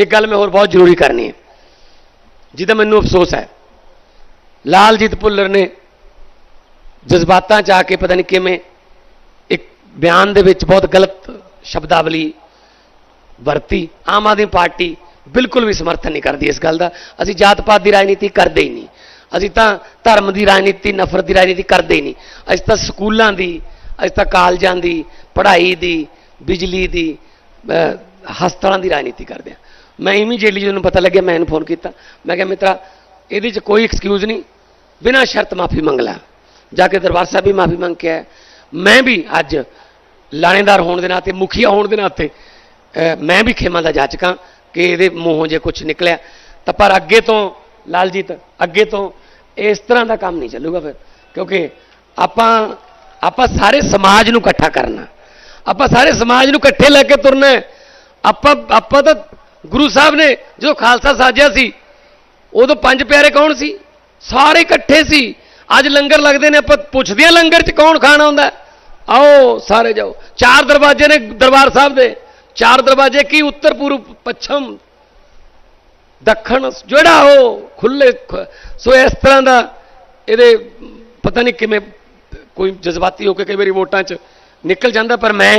ਇੱਕ ਗੱਲ ਮੈਂ ਹੋਰ ਬਹੁਤ ਜ਼ਰੂਰੀ ਕਰਨੀ ਹੈ। ਜਿਹਦਾ ਮੈਨੂੰ ਅਫਸੋਸ ਹੈ। ਲਾਲਜੀਤ ਭੁੱਲਰ ਨੇ ਜਜ਼ਬਾਤਾਂ ਚ ਆ ਕੇ ਪਤਾ ਨਹੀਂ ਕਿਵੇਂ ਇੱਕ ਬਿਆਨ ਦੇ ਵਿੱਚ ਬਹੁਤ ਗਲਤ ਸ਼ਬਦਾਵਲੀ ਵਰਤੀ। ਆਮ ਆਦਮੀ ਪਾਰਟੀ ਬਿਲਕੁਲ ਵੀ ਸਮਰਥਨ ਨਹੀਂ ਕਰਦੀ ਇਸ ਗੱਲ ਦਾ। ਅਸੀਂ ਜਾਤ ਪਾਤ ਦੀ ਰਾਜਨੀਤੀ ਕਰਦੇ ਹੀ ਨਹੀਂ। ਅਸੀਂ ਤਾਂ ਧਰਮ ਦੀ ਰਾਜਨੀਤੀ, ਨਫ਼ਰਤ ਦੀ ਰਾਜਨੀਤੀ ਕਰਦੇ ਹੀ ਨਹੀਂ। ਅਸੀਂ ਤਾਂ ਸਕੂਲਾਂ ਦੀ, ਅਸੀਂ ਤਾਂ ਕਾਲਜਾਂ ਦੀ, ਪੜ੍ਹਾਈ ਦੀ, ਬਿਜਲੀ ਦੀ ਹਸਪਤਾਲਾਂ ਦੀ ਰਾਜਨੀਤੀ ਕਰਦੇ ਹਾਂ। ਮੈਂ ਇਮੀਡੀਏਟਲੀ ਜਦੋਂ ਪਤਾ ਲੱਗਿਆ, ਮੈਂ ਇਹਨੂੰ ਫੋਨ ਕੀਤਾ। ਮੈਂ ਕਿਹਾ, ਮਿੱਤਰਾ, ਇਹਦੇ 'ਚ ਕੋਈ ਐਕਸਕਿਊਜ਼ ਨਹੀਂ। ਬਿਨਾਂ ਸ਼ਰਤ ਮਾਫੀ ਮੰਗ ਲੈ। ਜਾ ਕੇ ਦਰਬਾਰ ਸਾਹਿਬ ਵੀ ਮਾਫੀ ਮੰਗ ਕੇ ਆਇਆ। ਮੈਂ ਵੀ ਅੱਜ ਲਾਣੇਦਾਰ ਹੋਣ ਦੇ ਨਾਤੇ ਮੁਖੀਆ ਹੋਣ ਦੇ ਨਾਤੇ ਮੈਂ ਵੀ ਖੇਮਾ ਦਾ ਜਾਚਕਾਂ ਕਿ ਇਹਦੇ ਮੂੰਹੋਂ ਜੇ ਕੁਝ ਨਿਕਲਿਆ। ਤਾਂ ਪਰ ਅੱਗੇ ਤੋਂ, ਲਾਲਜੀਤ, ਅੱਗੇ ਤੋਂ ਇਸ ਤਰ੍ਹਾਂ ਦਾ ਕੰਮ ਨਹੀਂ ਚੱਲੂਗਾ ਫਿਰ। ਕਿਉਂਕਿ ਆਪਾਂ ਆਪਾਂ ਸਾਰੇ ਸਮਾਜ ਨੂੰ ਇਕੱਠਾ ਕਰਨਾ। ਆਪਾਂ ਸਾਰੇ ਸਮਾਜ ਨੂੰ ਇਕੱਠੇ ਲੈ ਕੇ ਤੁਰਨਾ ਆਪਾਂ ਆਪਾਂ ਤਾਂ ਗੁਰੂ ਸਾਹਿਬ ਨੇ ਜਦੋਂ ਖਾਲਸਾ ਸਾਜਿਆ ਸੀ, ਉਦੋਂ ਪੰਜ ਪਿਆਰੇ ਕੌਣ ਸੀ? ਸਾਰੇ ਇਕੱਠੇ ਸੀ। ਅੱਜ ਲੰਗਰ ਲੱਗਦੇ ਨੇ, ਆਪਾਂ ਪੁੱਛਦੇ ਹਾਂ ਲੰਗਰ 'ਚ ਕੌਣ ਖਾਣਾ ਹੁੰਦਾ? ਆਓ ਸਾਰੇ ਜਾਓ। ਚਾਰ ਦਰਵਾਜ਼ੇ ਨੇ ਦਰਬਾਰ ਸਾਹਿਬ ਦੇ। ਚਾਰ ਦਰਵਾਜ਼ੇ ਕੀ? ਉੱਤਰ ਪੂਰਬ, ਪੱਛਮ, ਦੱਖਣ, ਜਿਹੜਾ ਉਹ ਖੁੱਲੇ ਸੋ ਇਸ ਤਰ੍ਹਾਂ ਦਾ ਇਹਦੇ ਪਤਾ ਨਹੀਂ ਕਿਵੇਂ ਕੋਈ ਜਜ਼ਬਾਤੀ ਹੋ ਕੇ ਕਈ ਵਾਰੀ ਵੋਟਾਂ 'ਚ ਨਿਕਲ ਜਾਂਦਾ, ਪਰ ਮੈਂ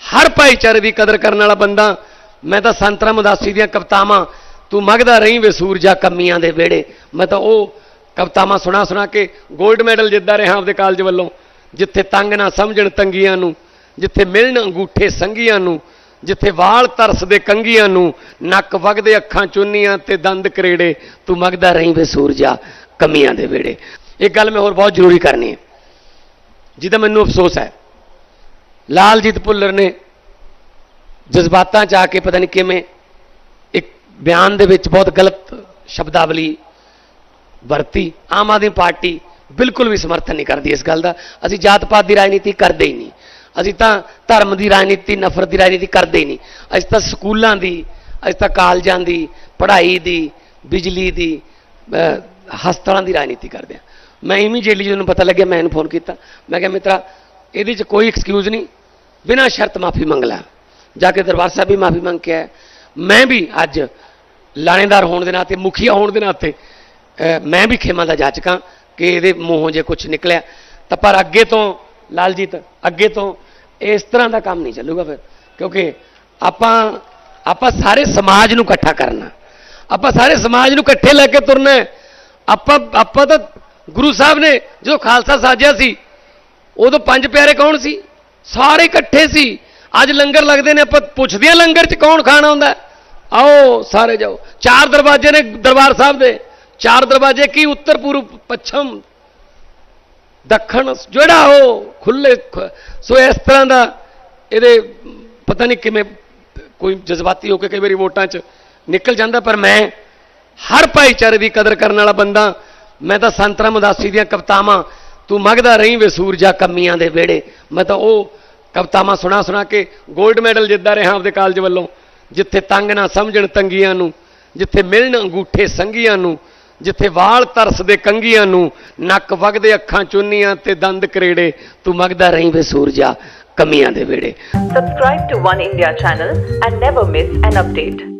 ਹਰ ਭਾਈਚਾਰੇ ਦੀ ਕਦਰ ਕਰਨ ਵਾਲਾ ਬੰਦਾ ਮੈਂ ਤਾਂ ਸੰਤਰਾਮ ਉਦਾਸੀ ਦੀਆਂ ਕਵਿਤਾਵਾਂ, ਤੂੰ ਮਗਦਾ ਰਹੀ ਵੇ ਸੂਰਜਾ ਕੰਮੀਆਂ ਦੇ ਵਿਹੜੇ। ਮੈਂ ਤਾਂ ਉਹ ਕਵਿਤਾਵਾਂ ਸੁਣਾ ਸੁਣਾ ਕੇ 골ਡ ਮੈਡਲ ਜਿੱਤਦਾ ਰਿਹਾ ਆਪਦੇ ਕਾਲਜ ਵੱਲੋਂ। ਜਿੱਥੇ ਤੰਗ ਨਾ ਸਮਝਣ ਤੰਗੀਆਂ ਨੂੰ, ਜਿੱਥੇ ਮਿਲਣ ਅੰਗੂਠੇ ਸੰਗੀਆਂ ਨੂੰ, ਜਿੱਥੇ ਵਾਲ ਤਰਸਦੇ ਕੰਗੀਆਂ ਨੂੰ, ਨੱਕ ਵਗਦੇ ਅੱਖਾਂ ਚੁੰਨੀਆਂ ਤੇ ਦੰਦ ਕਰੇੜੇ, ਤੂੰ ਮਗਦਾ ਰਹੀ ਵੇ ਸੂਰਜਾ ਕਮੀਆਂ ਦੇ ਵਿਹੜੇ। ਇਹ ਗੱਲ ਮੈਂ ਹੋਰ ਬਹੁਤ ਜ਼ਰੂਰੀ ਕਰਨੀ ਹੈ। ਜਿਹਦਾ ਮੈਨੂੰ ਅਫਸੋਸ ਹੈ। ਲਾਲਜੀਤ ਭੁੱਲਰ ਨੇ ਜਜ਼ਬਾਤਾਂ ਚ ਆ ਕੇ ਪਤਾ ਨਹੀਂ ਕਿਵੇਂ ਇੱਕ ਬਿਆਨ ਦੇ ਵਿੱਚ ਬਹੁਤ ਗਲਤ ਸ਼ਬਦਾਵਲੀ ਵਰਤੀ, ਆਮ ਆਦਮੀ ਪਾਰਟੀ ਬਿਲਕੁਲ ਵੀ ਸਮਰਥਨ ਨਹੀਂ ਕਰਦੀ ਇਸ ਗੱਲ ਦਾ। ਅਸੀਂ ਜਾਤ ਪਾਤ ਦੀ ਰਾਜਨੀਤੀ ਕਰਦੇ ਹੀ ਨਹੀਂ। ਅਸੀਂ ਤਾਂ ਧਰਮ ਦੀ ਰਾਜਨੀਤੀ, ਨਫ਼ਰਤ ਦੀ ਰਾਜਨੀਤੀ ਕਰਦੇ ਹੀ ਨਹੀਂ। ਅਸੀਂ ਤਾਂ ਸਕੂਲਾਂ ਦੀ, ਅਸੀਂ ਤਾਂ ਕਾਲਜਾਂ ਦੀ, ਪੜ੍ਹਾਈ ਦੀ, ਬਿਜਲੀ ਦੀ ਹਸਪਤਾਲਾਂ ਦੀ ਰਾਜਨੀਤੀ ਕਰਦੇ ਹਾਂ। ਮੈਂ ਇਮੀਡੀਏਟਲੀ ਜਦੋਂ ਪਤਾ ਲੱਗਿਆ, ਮੈਂ ਇਹਨੂੰ ਫੋਨ ਕੀਤਾ। ਮੈਂ ਕਿਹਾ, ਮਿੱਤਰਾ, ਇਹਦੇ 'ਚ ਕੋਈ ਐਕਸਕਿਊਜ਼ ਨਹੀਂ। ਬਿਨਾਂ ਸ਼ਰਤ ਮਾਫੀ ਮੰਗ ਲੈ। ਜਾ ਕੇ ਦਰਬਾਰ ਸਾਹਿਬ ਵੀ ਮਾਫੀ ਮੰਗ ਕੇ ਆਇਆ। ਮੈਂ ਵੀ ਅੱਜ ਲਾਣੇਦਾਰ ਹੋਣ ਦੇ ਨਾਤੇ ਮੁਖੀਆ ਹੋਣ ਦੇ ਨਾਤੇ ਮੈਂ ਵੀ ਖੇਮਾ ਦਾ ਜਾਚਕਾਂ ਕਿ ਇਹਦੇ ਮੂੰਹੋਂ ਜੇ ਕੁਝ ਨਿਕਲਿਆ। ਤਾਂ ਪਰ ਅੱਗੇ ਤੋਂ ਲਾਲਜੀਤ, ਅੱਗੇ ਤੋਂ ਇਸ ਤਰ੍ਹਾਂ ਦਾ ਕੰਮ ਨਹੀਂ ਚੱਲੂਗਾ ਫਿਰ। ਕਿਉਂਕਿ ਆਪਾਂ ਆਪਾਂ ਸਾਰੇ ਸਮਾਜ ਨੂੰ ਇਕੱਠਾ ਕਰਨਾ। ਆਪਾਂ ਸਾਰੇ ਸਮਾਜ ਨੂੰ ਇਕੱਠੇ ਲੈ ਕੇ ਤੁਰਨਾ ਆਪਾਂ ਆਪਾਂ ਤਾਂ ਗੁਰੂ ਸਾਹਿਬ ਨੇ ਜਦੋਂ ਖਾਲਸਾ ਸਾਜਿਆ ਸੀ, ਉਦੋਂ ਪੰਜ ਪਿਆਰੇ ਕੌਣ ਸੀ? ਸਾਰੇ ਇਕੱਠੇ ਸੀ। ਅੱਜ ਲੰਗਰ ਲੱਗਦੇ ਨੇ, ਆਪਾਂ ਪੁੱਛਦੇ ਹਾਂ ਲੰਗਰ 'ਚ ਕੌਣ ਖਾਣਾ ਆਉਂਦਾ ਆਓ ਸਾਰੇ ਜਾਓ। ਚਾਰ ਦਰਵਾਜ਼ੇ ਨੇ ਦਰਬਾਰ ਸਾਹਿਬ ਦੇ। ਚਾਰ ਦਰਵਾਜ਼ੇ, ਕੀ ਉੱਤਰ ਪੂਰਬ, ਪੱਛਮ? ਦੱਖਣ, ਜਿਹੜਾ ਉਹ ਖੁੱਲੇ ਸੋ ਇਸ ਤਰ੍ਹਾਂ ਦਾ ਇਹਦੇ, ਪਤਾ ਨਹੀਂ ਕਿਵੇਂ ਕੋਈ ਜਜ਼ਬਾਤੀ ਹੋ ਕੇ ਕਈ ਵਾਰੀ ਵੋਟਾਂ 'ਚ ਨਿਕਲ ਜਾਂਦਾ, ਪਰ ਮੈਂ ਹਰ ਭਾਈਚਾਰੇ ਦੀ ਕਦਰ ਕਰਨ ਵਾਲਾ ਬੰਦਾ, ਮੈਂ ਤਾਂ ਸੰਤ ਰਾਮਦਾਸੀ ਦੀਆਂ ਕਵਿਤਾਵਾਂ, ਤੂੰ ਮੰਗਦਾ ਰਹੀਂ ਵੇ ਸੂਰਜਾ ਕਮੀਆਂ ਦੇ ਵਿਹੜੇ। ਮੈਂ ਤਾਂ ਉਹ ਕਵਿਤਾਵਾਂ ਸੁਣਾ ਸੁਣਾ ਕੇ 골ਡ ਮੈਡਲ ਜਿੱਤਦਾ ਰਿਹਾ ਆਪਦੇ ਕਾਲਜ ਵੱਲੋਂ, ਜਿੱਥੇ ਤੰਗ ਨਾ ਸਮਝਣ ਤੰਗੀਆਂ ਨੂੰ, ਜਿੱਥੇ ਮਿਲਣ ਅੰਗੂਠੇ ਸੰਗੀਆਂ ਨੂੰ, ਜਿੱਥੇ ਵਾਲ ਤਰਸਦੇ ਕੰਗੀਆਂ ਨੂੰ, ਨੱਕ ਵਗਦੇ ਅੱਖਾਂ ਚੁੰਨੀਆਂ ਤੇ ਦੰਦ ਕਰੇੜੇ, ਤੂੰ ਮਗਦਾ ਰਹੀਂ ਵੇ ਸੂਰਜਾ ਕਮੀਆਂ ਦੇ ਵੇੜੇ Subscribe to One India channel and never miss an update.